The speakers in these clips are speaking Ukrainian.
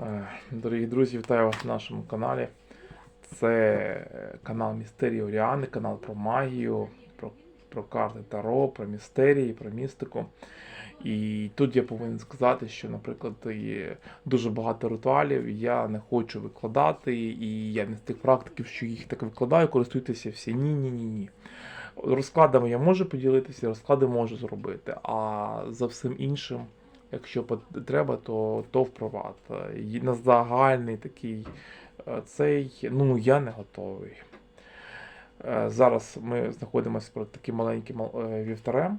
Е, Дорогі друзі, вітаю вас на нашому каналі. Це канал Містерії Оріани, канал про магію, про, про карти Таро, про містерії, про містику. І тут я повинен сказати, що, наприклад, є дуже багато ритуалів, я не хочу викладати, і я не з тих практиків, що їх так викладаю, користуйтеся всі. Ні, ні, ні, ні. Розкладами я можу поділитися, розклади можу зробити, а за всім іншим якщо треба, то, то в приват. На загальний такий е, цей, ну я не готовий. Е, Зараз ми знаходимося перед таким маленьким е, вівтарем.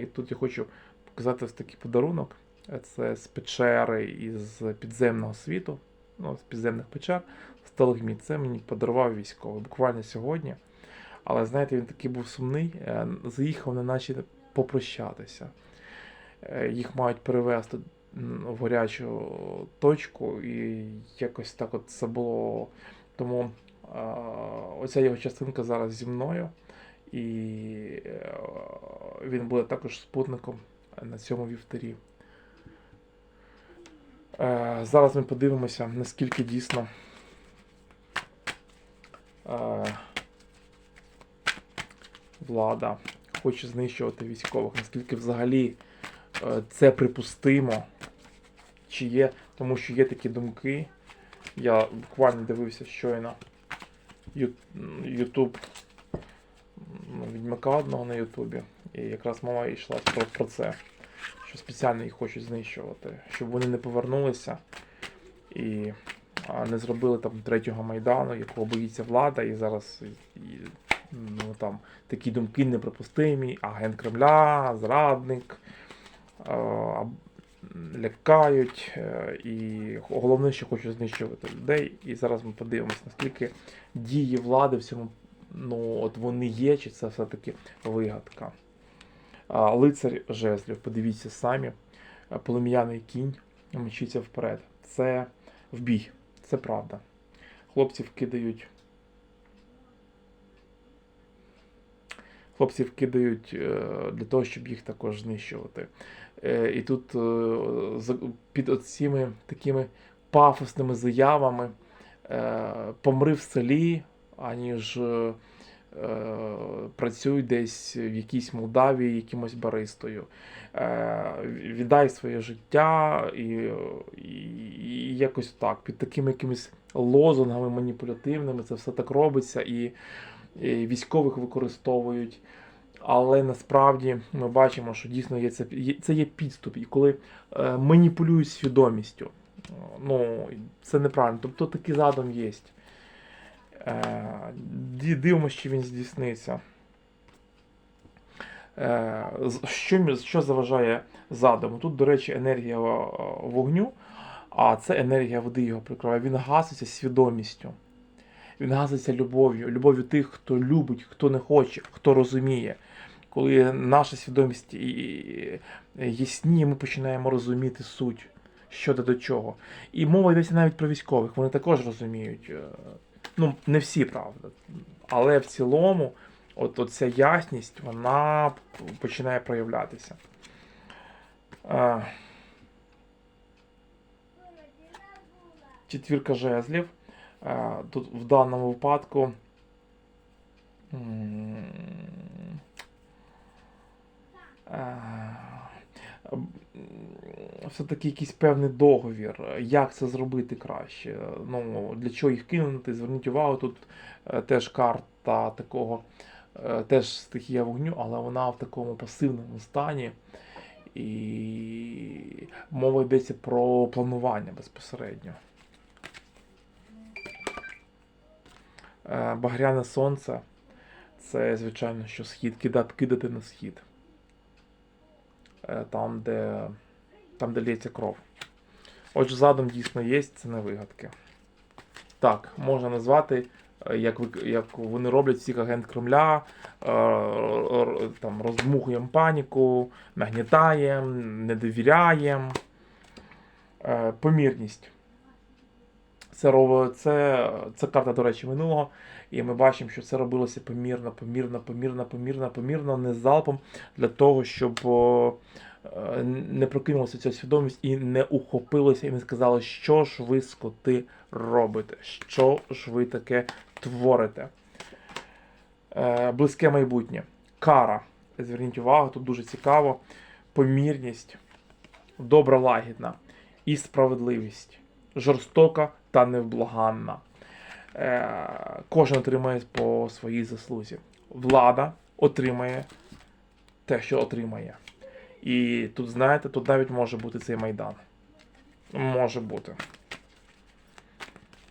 І тут я хочу показати ось такий подарунок. Це з печери із підземного світу, ну, з підземних печер, сталагміт. Це мені подарував військовий буквально сьогодні. Але знаєте, він такий був сумний, заїхав неначе попрощатися. Е, Їх мають перевезти в гарячу точку, і якось так от це було. Тому е, оця його частинка зараз зі мною, і е, він буде також спутником на цьому вівтарі. Зараз ми подивимося, наскільки дійсно влада хоче знищувати військових, наскільки взагалі це припустимо, чи є, тому що є такі думки. Я буквально дивився щойно Ютуб ну, відьмака одного на Ютубі. І якраз мова йшла про, про це, що спеціально їх хочуть знищувати, щоб вони не повернулися і не зробили там третього майдану, якого боїться влада, і зараз і, ну, там, такі думки неприпустимі, агент Кремля, зрадник. А, Лякають, е, і головне, що хочуть знищувати людей. І зараз ми подивимося, наскільки дії влади в цьому ну, от вони є, чи це все-таки вигадка. Лицар жезлів, подивіться самі. А, Полум'яний кінь мчиться вперед. Це в бій, це правда. Хлопців кидають. Хлопців кидають е, для того, щоб їх також знищувати. Е, І тут е, під цими такими пафосними заявами помри в селі, аніж працюй десь в якійсь Молдавії якимось баристою. Віддай своє життя і, і, і якось так, під такими якимись лозунгами маніпулятивними це все так робиться, і військових використовують. Але насправді ми бачимо, що дійсно є це, це є підступ, і коли е, маніпулюють свідомістю, е, ну це неправильно. Тобто такий задум є. Е, дивимося, чи він здійсниться. Е, що, що заважає задуму? Тут, до речі, енергія е, вогню, а це енергія води його прикриває. Він гаситься свідомістю. Він гаситься любов'ю, любов'ю тих, хто любить, хто не хоче, хто розуміє. Коли наша свідомість ясніє, ми починаємо розуміти суть, що де до чого. І мова йдеться навіть про військових, вони також розуміють. е, Ну, не всі, правда. Але в цілому, от, от ця ясність, вона починає проявлятися. Е, Четвірка жезлів. Е, Тут в даному випадку. е, Все-таки якийсь певний договір, як це зробити краще. Ну, для чого їх кинути? Зверніть увагу, тут е, теж карта такого, теж стихія вогню, але вона в такому пасивному стані. І мова йдеться про планування безпосередньо. Багряне сонце це, звичайно, що схід, кидати, на схід. Е, Там, де, там, де лється кров. Отже, задум дійсно є, це не вигадки. Так, можна назвати, е, як, як вони роблять всіх агент Кремля, е, там, роздмухуємо паніку, нагнітаємо, не довіряємо. Е, Помірність. Це, ров- це, це карта, до речі, минулого. І ми бачимо, що це робилося помірно, помірно, помірно, помірно, помірно, не залпом для того, щоб е, не прокинулася ця свідомість і не ухопилося, і не сказали, що ж ви скоти робите, що ж ви таке творите. Е, Близьке майбутнє. Кара. Зверніть увагу, тут дуже цікаво. Помірність, добра лагідна і справедливість. Жорстока та невблаганна. Е, Кожен отримає по своїй заслузі. Влада отримає те, що отримає. І тут, знаєте, тут навіть може бути цей майдан. Може бути.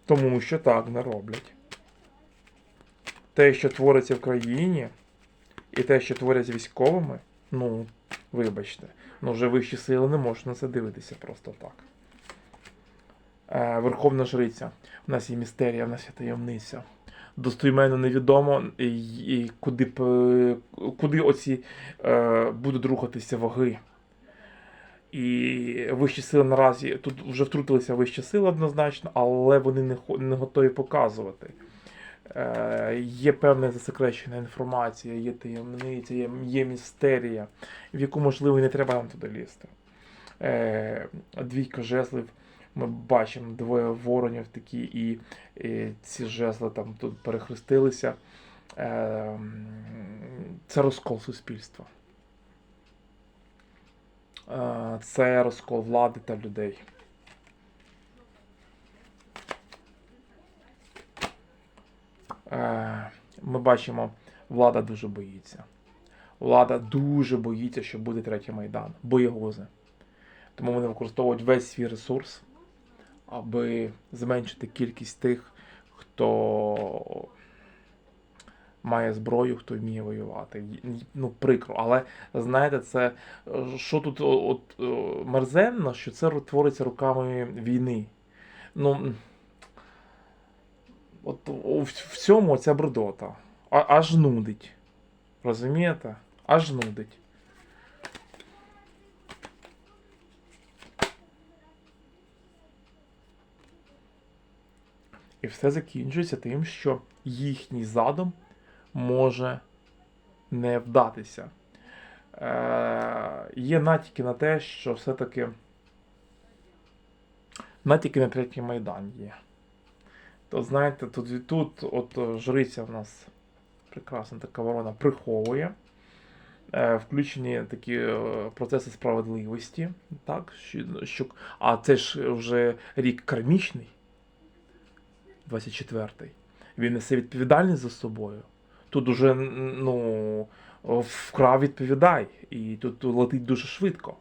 Тому що так не роблять. Те, що твориться в країні, і те, що творять військовими, ну, вибачте, ну вже вищі сили не можуть на це дивитися просто так. Е, Верховна Жриця. У нас є містерія, у нас є таємниця. Достойменно невідомо, і, куди, куди оці е, будуть рухатися ваги. І вищі сили наразі тут вже втрутилися вищі сили однозначно, але вони не, не готові показувати. Е, є певна засекречена інформація, є таємниця, є, є містерія, в яку, можливо, і не треба нам туди лізти. Е, двійка жезлів. Ми бачимо двоє воронів такі, і, і ці жезли там тут перехрестилися. Е, це розкол суспільства. Е, це розкол влади та людей. Е, Ми бачимо, влада дуже боїться. Влада дуже боїться, що буде третій майдан. Боєгози. Тому вони використовують весь свій ресурс, аби зменшити кількість тих, хто має зброю, хто вміє воювати. Ну, прикро. Але знаєте, це що тут от, мерзенно, що це твориться руками війни. Ну, от в цьому ця бредота. А, аж нудить. Розумієте? Аж нудить. І все закінчується тим, що їхній задум може не вдатися. Е, є натяки на те, що все-таки натяки на третій майдан є. То знаєте, тут тут от жриця в нас прекрасна така ворона приховує. Е, включені такі е, процеси справедливості. Так, що, що, а це ж вже рік кармічний. 24-й. Він несе відповідальність за собою. Тут уже ну, вкрав відповідай. І тут летить дуже швидко.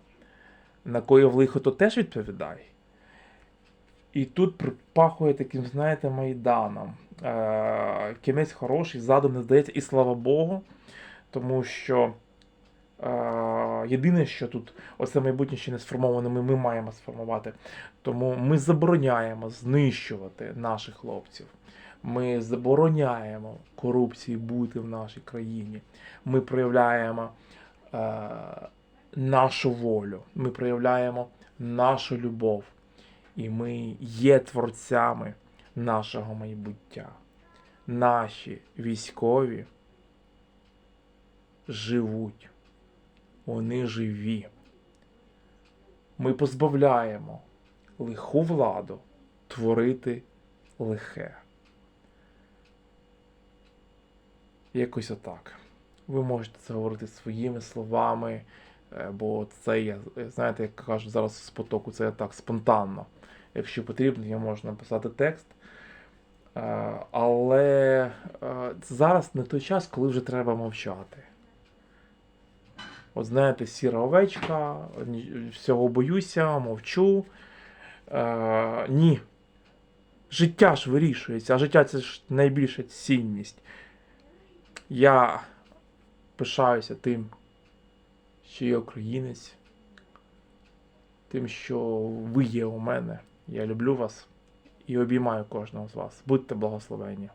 Накоїв лихо, то теж відповідай. І тут припахує таким, знаєте, майданом. Е, кінець хороший, задум не здається, і слава Богу, тому що єдине, що тут оце майбутнє ще не сформоване, ми, ми маємо сформувати. Тому ми забороняємо знищувати наших хлопців. Ми забороняємо корупції бути в нашій країні. Ми проявляємо е, нашу волю, ми проявляємо нашу любов. І ми є творцями нашого майбуття. Наші військові живуть. Вони живі. Ми позбавляємо лиху владу творити лихе. Якось отак. Ви можете це говорити своїми словами, е, бо це є, знаєте, як кажуть зараз з потоку, це так спонтанно. Якщо потрібно, я можу написати текст. Е, Але е, зараз не той час, коли вже треба мовчати. От знаєте, сіра овечка, всього боюся, мовчу. Е, ні. Життя ж вирішується, а життя це ж найбільша цінність. Я пишаюся тим, що я українець, тим, що ви є у мене. Я люблю вас і обіймаю кожного з вас. Будьте благословені.